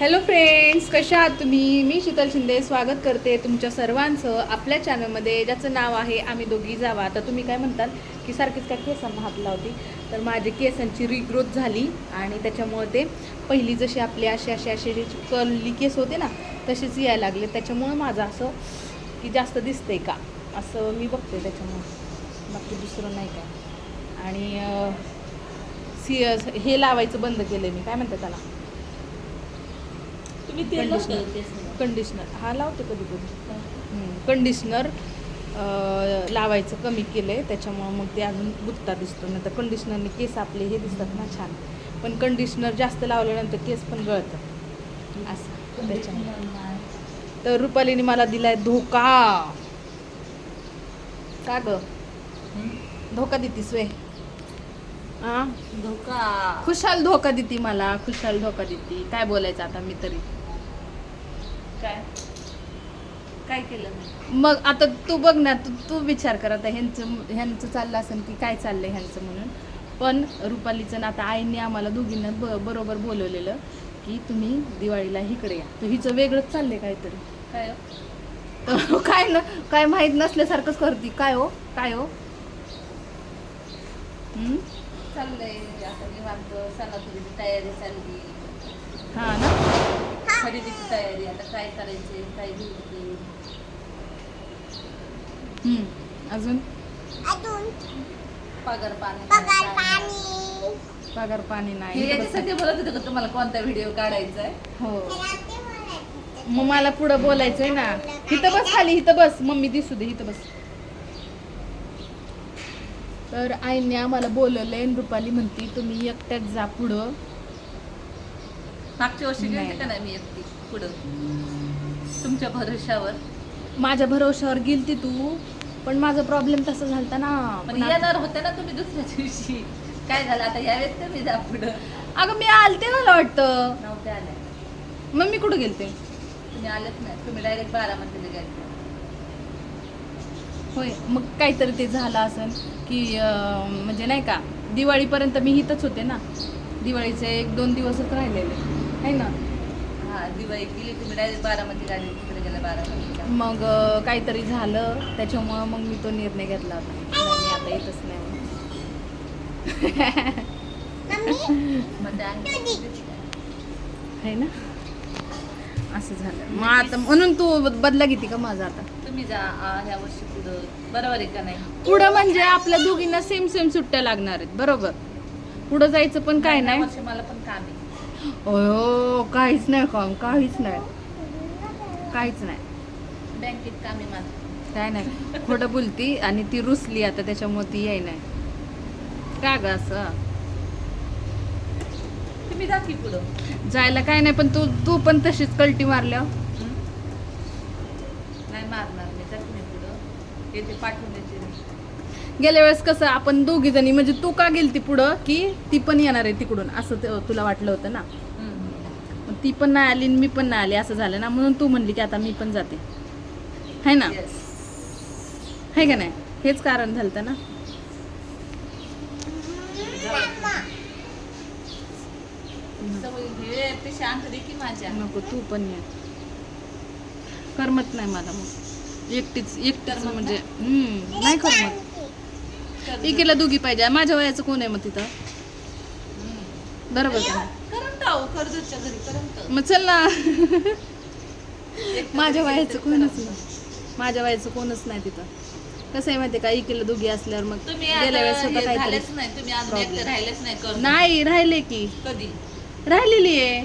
Hello friends कशा आहात तुम्ही? मी शीतल शिंदे स्वागत करते तुमच्या सर्वांचं आपल्या चॅनलमध्ये ज्याचं नाव आहे आम्ही दोघी जावा. तर तुम्ही काय म्हणतात की सारखीच काय केसांना हात लावते? तर माझी केसांची रिग्रोथ झाली आणि त्याच्यामुळे ते पहिली जशी आपली असे असे असे अशी कर्ली केस होते ना तशीच यायला लागले. त्याच्यामुळं माझं असं की जास्त दिसतंय का? असं मी बघते त्याच्यामुळं. बाकी दुसरं नाही काय. आणि सी हे लावायचं बंद केलं मी. काय म्हणते त्याला? तेल Conditioner. लावता केसाला? कंडिशनर हा लावते कधी कधी. कंडिशनर लावायचं कमी केलं आहे त्याच्यामुळं मग ते अजून गुत्ता दिसतो. नाही तर कंडिशनरने केस आपले हे दिसतात ना छान. पण कंडिशनर जास्त लावल्यानंतर केस पण गळतं. असं. त्याच्यामुळे. तर रुपालीने मला दिलाय धोका. का ग? धोका देतीस वे हा धोका. खुशाल धोका देती मला. खुशाल धोका देती. काय बोलायचं आता मी तरी? काय? काय केलं मग आता तू बघ ना तू तू विचार कर आता ह्यांचं ह्यांचं चाललं असेल की काय चाललंय ह्यांचं म्हणून. पण रुपालीचं ना आता आईने आम्हाला दोघींना ब बरोबर बोलवलेलं की तुम्ही दिवाळीला इकडे या. तर हिचं वेगळंच चाललंय काहीतरी. काय हो? तर काय न काय माहीत नसल्यासारखंच करती. काय हो? काय हो? हम्म? चाललंय आता निवांत सणासुदीची तयारी चालली. हा ना? खरेदीची तयारी आता काय करायचे काय घ्यायचे हम्म. अजून? पगार पाणी पगार. पाणी. पगार पाणी हे नाही याच्यासाठी बोलत होते का तुम्हाला कोणता व्हिडिओ काढायचा आहे हो मग मला पुढं बोलायचंय ना. इथं बस खाली इथं बस. मम्मी दिसू दे इथं बस. तर आईने आम्हाला बोलवलंय रुपाली म्हणती तुम्ही एकट्याच जा पुढं. मागच्या वर्षी नाही. का नाही मी एकटी पुढं? तुमच्या भरोशावर माझ्या भरोशावर गेलती तू पण माझा प्रॉब्लेम तसा झालता ना. पण येणार होते ना तुम्ही दुसऱ्या दिवशी. काय झालं आता यावेळेस तुम्ही जा पुढं. अगं मी आलते मला वाटतं. मग मी कुठं गेलते? तुम्ही आलेच नाही. तुम्ही डायरेक्ट बारामतीला गेले होय मग काहीतरी ते झालं असेल की अं, म्हणजे नाही का दिवाळीपर्यंत मी इथंच होते ना. दिवाळीचे एक दोन दिवसच राहिलेले. आहे ना? हा दिवाळी गेली तुम्ही डायरेक्ट बारामतीला आले तिकडे गेला बारामतीला. मग अं, काहीतरी झालं त्याच्यामुळं मग मी तो निर्णय घेतला होता नाही, मी आता येतच नाही म्हणून. मग ते आहे. आहे ना? असं झालं. मग आता म्हणून तू बदला घेते का माझा आता? तुम्ही जा आ, ह्या वर्षी पुढं. बरोबर आहे का नाही? पुढं म्हणजे आपल्या दोघींना सेम सेम सुट्ट्या लागणार आहेत बरोबर? पुढं जायचं पण काय नाही? वर्षी मला पण काम आहे. अयो काहीच नाही काम काहीच नाही. काहीच नाही. बँकेत काम माझं. काय नाही. खोटं बोलती आणि ती रुसली आता त्याच्यामुळे ती याय नाही. का ग असं? तुम्ही जा की पुढं. जायला काय नाही पण तू तू पण तशीच कल्टी मारल्यावर. हं? नाही मारणार मी जा तुम्ही पुढं. येते पाठवून. गेल्या वेळेस कसं आपण दोघी जणी म्हणजे तू का गेलती पुढं की ती पण येणार आहे तिकडून? असं ते- तुला वाटलं होतं ना. मग ती पण नाही आली आणि मी पण नाही आली असं झालं ना? म्हणून तू म्हणली की आता मी पण जाते. है ना? Yes. है का नाही? हेच कारण झालं ना? सवय घे ते शांत दे की माझ्या. नको तू पण ये. करमत नाही मला मग. एकटीच एकटीच करमत म्हणजे हम्म, नाही करमत. कर- एकीला दोघी पाहिजे. माझ्या वयाचं कोण आहे मग तिथं? हं. बरोबर. का नाही? करमत आहो कर्जतच्या घरी करमत मग चल ना. माझ्या वयाचं कोणच. नाही. माझ्या वयाचं कोणच नाही तिथं. कसं आहे माहिती का? एकीला दोघी असल्यावर मग तुम्ही गेल्या वेळेस आता होतं काहीतरी झालेच नाही. तुम्ही अजून problem. एकटे राहिलेच नाही करून नाही राहिले की. कधी? राहिलेली आहे.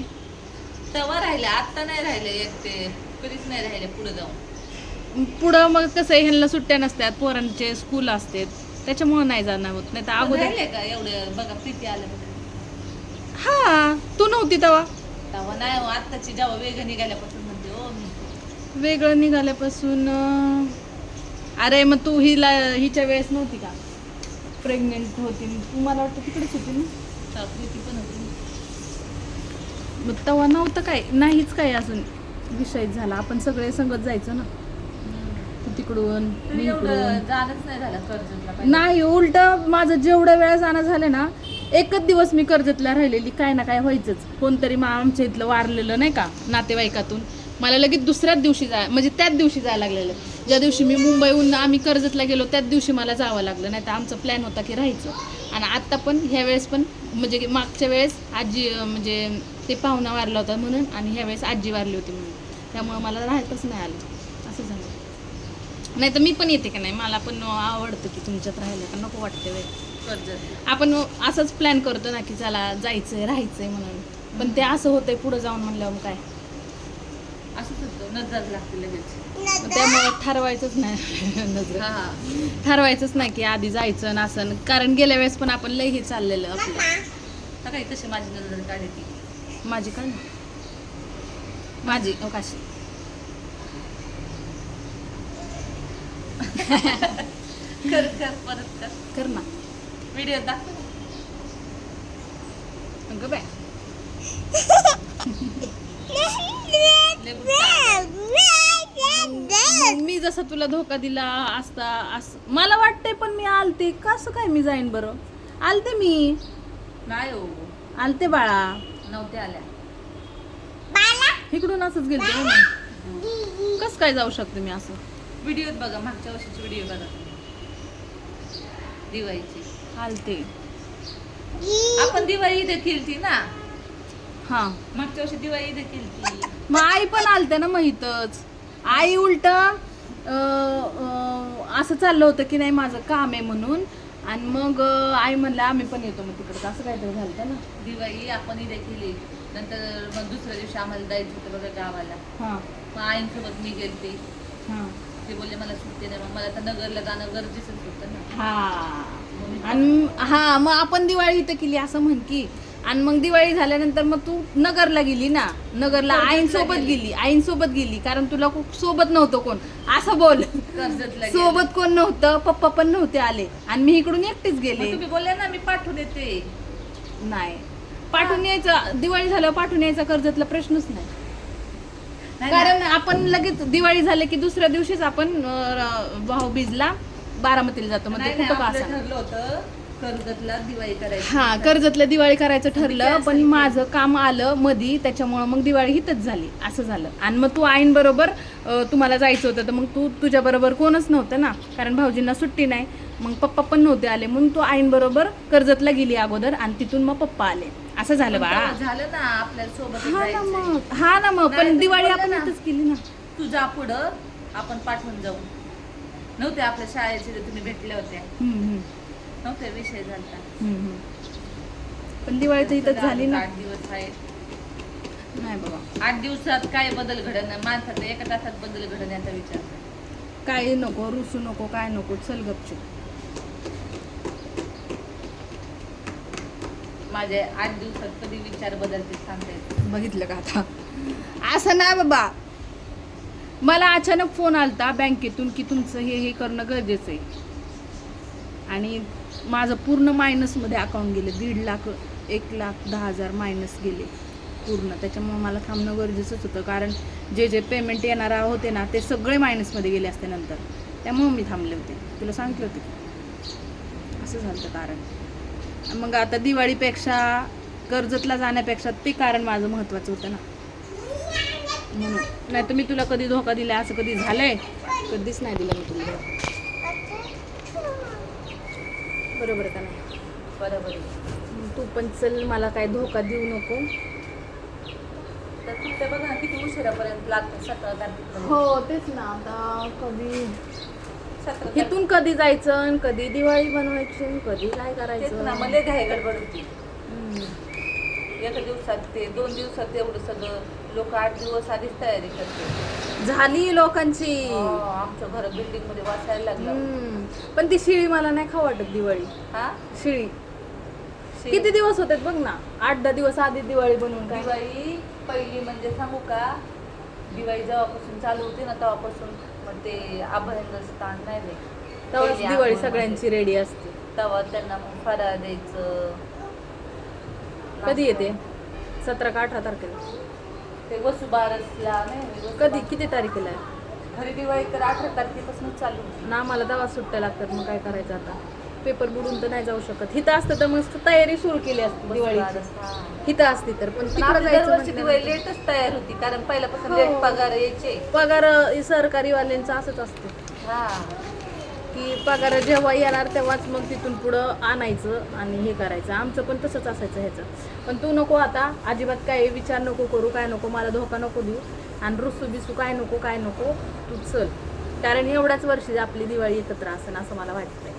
तेव्हा राहिले आता नाही राहिले एकटे. कधीच नाही राहिले पुढे जाऊन. पुढं मग कसं आहे, ह्यांना सुट्ट्या नसतात पोरांचे स्कूल असतात. त्याच्यामुळे नाही जाणं होत नाही तर अगोदर राहिले का एवढे? बघा प्रीती आलं हा तू नव्हती तेव्हा. तेव्हा नाही हो, आत्ताची जेव्हा वेग निघाल्यापासून म्हणते हो मी. वेगळं निघाल्यापासून अं, अरे मग तू हिला हिच्या वेळेस नव्हती का? प्रेग्नेंट होती. तू मला वाटतं तिकडेच होती ना? तेव्हा प्रीती पण होती. मग तेव्हा नव्हतं काय नाहीच काय अजून. विषय झाला. आपण सगळे संगत जायचो ना? तू तिकडून मी एवढं इकडून. जाणच नाही झालं कर्जतला पाहिजे नाही उलट माझं जेवढ्या वेळा जाणं झालं ना एकच दिवस मी कर्जतला राहिलेली काय ना काय व्हायचंच. कोणतरी मा आमच्या इथलं वारलेलं नाही का नातेवाईकातून. मला लगेच दुसऱ्याच दिवशी जाय म्हणजे त्याच दिवशी जायला लागलेलं. ज्या दिवशी मी मुंबईहून आम्ही कर्जतला गेलो त्याच दिवशी मला जावं लागलं. नाही तर आमचा प्लॅन होता की राहायचं. आणि आत्ता पण ह्या वेळेस पण म्हणजे की मागच्या वेळेस आजी अं, म्हणजे ते पाहुणा वारला होता म्हणून आणि ह्या वेळेस आजी वारली होती म्हणून. त्यामुळे मला राहायचंच नाही आलं. नाही तर मी पण येते का नाही? मला पण आवडतं की तुमच्यात राहायला का नको वाटते वेळ आपण असंच प्लॅन करतो ना की चला जायचंय राहायचंय म्हणून. पण ते असं होतंय पुढे जाऊन म्हणल्यावर मग काय? असंच होतं. नजर लागते लगेच. त्यामुळे ठरवायचंच नाही. नजर. ठरवायचंच नाही की आधी जायचं ना असं. कारण गेल्या वेळेस पण आपण लय हे चाललेलं आपलं. तर काही तशी माझी नजर काढते माझी का माझी अवकाशी. कर कर परत कर. कर ना. व्हिडिओ दाखव. अगं बाय मी जसा तुला धोका दिला असता असं. मला वाटतंय पण मी आलते. कसं काय मी जाईन बरं? आलते मी. नाही हो. आलते बाळा. नव्हते आल्या. इकडून असंच गेलते हो कसं काय जाऊ शकते मी असं? व्हिडिओत बघा मागच्या वर्षीची व्हिडिओ बघा. दिवाळीची. आलते आपण दिवाळी इथे केलती ना? हा. मागच्या वर्षी दिवाळी इथे केलती. मग आई पण आलते ना इथंच. आई उलट असं चाललं होतं की नाही माझं काम आहे म्हणून. आणि मग आई म्हणलं आम्ही पण येतो मग तिकडं. असं काहीतरी झालं ना. दिवाळी आपण इथे केली. नंतर मग दुसऱ्या दिवशी आम्हाला जायचं होतं बघा गावाला. हां. मग आईंसोबत मी गेलते. हां. ते बोलले मला सुट्टी नाही मग मला तर नगरला जाणं गरजेचंच होतं ना. हा. आणि हा मग आपण दिवाळी इथं केली असं म्हण की आणि मग दिवाळी झाल्यानंतर मग तू नगरला गेली ना? नगरला आईंसोबत गेली. आईंसोबत गेली कारण तुला सोबत नव्हतं कोण. असं बोल. कर्जतला गेले. सोबत कोण नव्हतं पप्पा पण नव्हते आले. आणि मी इकडून एकटीच मग गेले तुम्ही बोलले ना मी पाठवून येते. नाही. पाठवून यायचं दिवाळी झाल्यावर पाठवून यायचा कर्जतला प्रश्नच नाही. कारण आपण लगेच दिवाळी झाले की दुसऱ्या दिवशीच आपण भाऊबीजला बारामतीला जातो. नाही, कुठं का. ठरलं होतं कर्जतला दिवाळी करायची. हा कर्जतल्या दिवाळी करायचं ठरलं पण. माझं काम आलं मधी त्याच्यामुळं मग दिवाळी हितच झाली असं झालं. आणि मग तू आईन बरोबर तुम्हाला जायचं होतं तर मग तू तुझ्या बरोबर कोणच नव्हतं ना कारण भाऊजींना सुट्टी नाही. मग पप्पा पण नव्हते आले म्हणून तू आईन बरोबर कर्जतला गेली अगोदर आणि तिथून मग पप्पा आले. असं झालं बाळा झालं ना आपल्यासोबत हा ना जायचंय. मग. हा ना मग. नाही, पण तुम्ही दिवाळी बोलला आपण ना. इथंच केली ना. तू जा पुढं आपण पाठवून जाऊ. नव्हते आपल्या शाळेचे जे तुम्ही भेटल्या होत्या हम्म, हम्म, नव्हते विषय झाला हम्म, हम्म. पण दिवाळी तर इथंच झाली ना. आठ दिवस आहे नाही बाबा. आठ दिवसात काय बदल घडत नाही माणसाचा एका तासात बदल घडण्याचा विचार. काय नको रुसू नको काय नको चल गपचूप. माझे आठ दिवसात कधी विचार बदलते सांगता. येत बघितलं का आता? असं नाही बाबा. मला अचानक फोन आलता बँकेतून की तुमचं हे हे करणं गरजेचं आहे. आणि माझं पूर्ण मायनसमध्ये अकाउंट गेलं. दीड लाख एक लाख दहा हजार मायनस गेले पूर्ण. त्याच्यामुळे मला थांबणं गरजेचंच होतं. कारण जे जे पेमेंट येणार होते ना ते सगळे मायनसमध्ये गेले असते नंतर. त्यामुळे मी थांबले होते. तुला सांगितलं होते असं झालं होतं कारण. मग आता दिवाळीपेक्षा कर्जतला जाण्यापेक्षा ते कारण माझं महत्त्वाचं होतं ना. म्हणून. नाही तर मी तुला कधी धोका दिला असं कधी झालंय? कधीच नाही दिला मी तुला. बरोबर का नाही? बरोबर तू पण चल मला काय धोका देऊ नको. तर तू ते बघा ना किती उशिरापर्यंत लागतं तारखेपर्यंत हो तेच ना. आता कधी इथून कधी जायचं आणि कधी दिवाळी बनवायची आणि कधी काय तारखे- तेच ना करायचं? मला घाई गडबड होती. हम्म. एका दिवसात ते दोन दिवसात एवढं सगळं लोक आठ दिवस आधीच तयारी करते. झाली लोकांची. हो, आमचं घर बिल्डिंगमध्ये वाचायला लागलं. हम्म. पण ती शिळी मला नाही खाऊ वाटत दिवाळी. हा? शिळी. शे- किती दिवस होतात बघ ना? आठ दहा दिवस आधी दिवाळी बनवून काय? दिवाळी पहिली म्हणजे सांगू का? दिवाळी जेव्हापासून चालू होती ना तेव्हापासून मग ते अभयंग स्थान नाही रे. तेव्हाच पहिली दिवाळी सगळ्यांची रेडी असते. म्हणजे. तेव्हा त्यांना मग फराळ द्यायचं. कधी येते? सतरा का अठरा तारखेला? ते वसुबारसला नाही वसुबारस- कधी? किती तारखेला आहे? खरी दिवाळी तर अठरा तारखेपासून चालू होती. ना मला तेव्हा सुट्ट्या लागतात मग काय करायचं आता? पेपर बुडून तर नाही जाऊ शकत. हिथं असतं तर मस्त तयारी सुरू केली असती दिवाळीची. हा. हिथं असती तर. पण तिकडे जायचं दरवर्षी म्हटलं दिवाळी लेटच तयार होती. कारण पहिल्यापासून हो. लेट पगार यायचे. पगार अं, सरकारीवाल्यांचं असंच असतं. हा. की पगार जेव्हा येणार तेव्हाच मग तिथून पुढं आणायचं आणि हे करायचं. आमचं पण तसंच असायचं ह्याचं. पण तू नको आता. अजिबात काय विचार नको करू काय नको मला धोका नको देऊ. आणि रुसू बिसू काय नको काय नको तू चल. कारण एवढ्याच वर्षी आपली दिवाळी एकत्र असेल असं मला वाटतंय.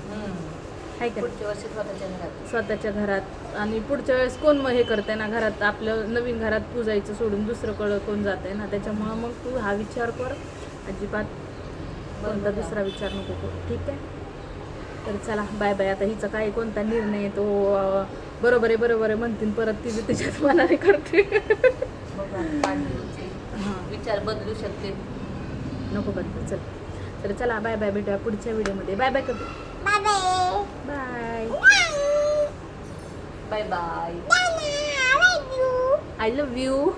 हाय का? नाही? पुढच्या वर्षी स्वतःच्या घरात. स्वतःच्या घरात. आणि पुढच्या वेळेस कोण मग हे करते ना घरात आपलं नवीन घरात पूजायचं सोडून दुसरं कळ कोण जाते ना त्याच्यामुळं मग तू हा विचार कर. अजिबात कोणता. दुसरा विचार नको करू. ठीक आहे? तर चला बाय बाय आता हिचा काय कोणता निर्णय आहे तो अं, बरोबर आहे बरोबर आहे म्हणतील परत तिचे तिच्याच मनाने करते. हां. विचार बदलू शकते. नको बदल चल. तर चला बाय बाय भेटूया पुढच्या व्हिडिओमध्ये. बाय बाय करतो bye bye bye bye bye I love you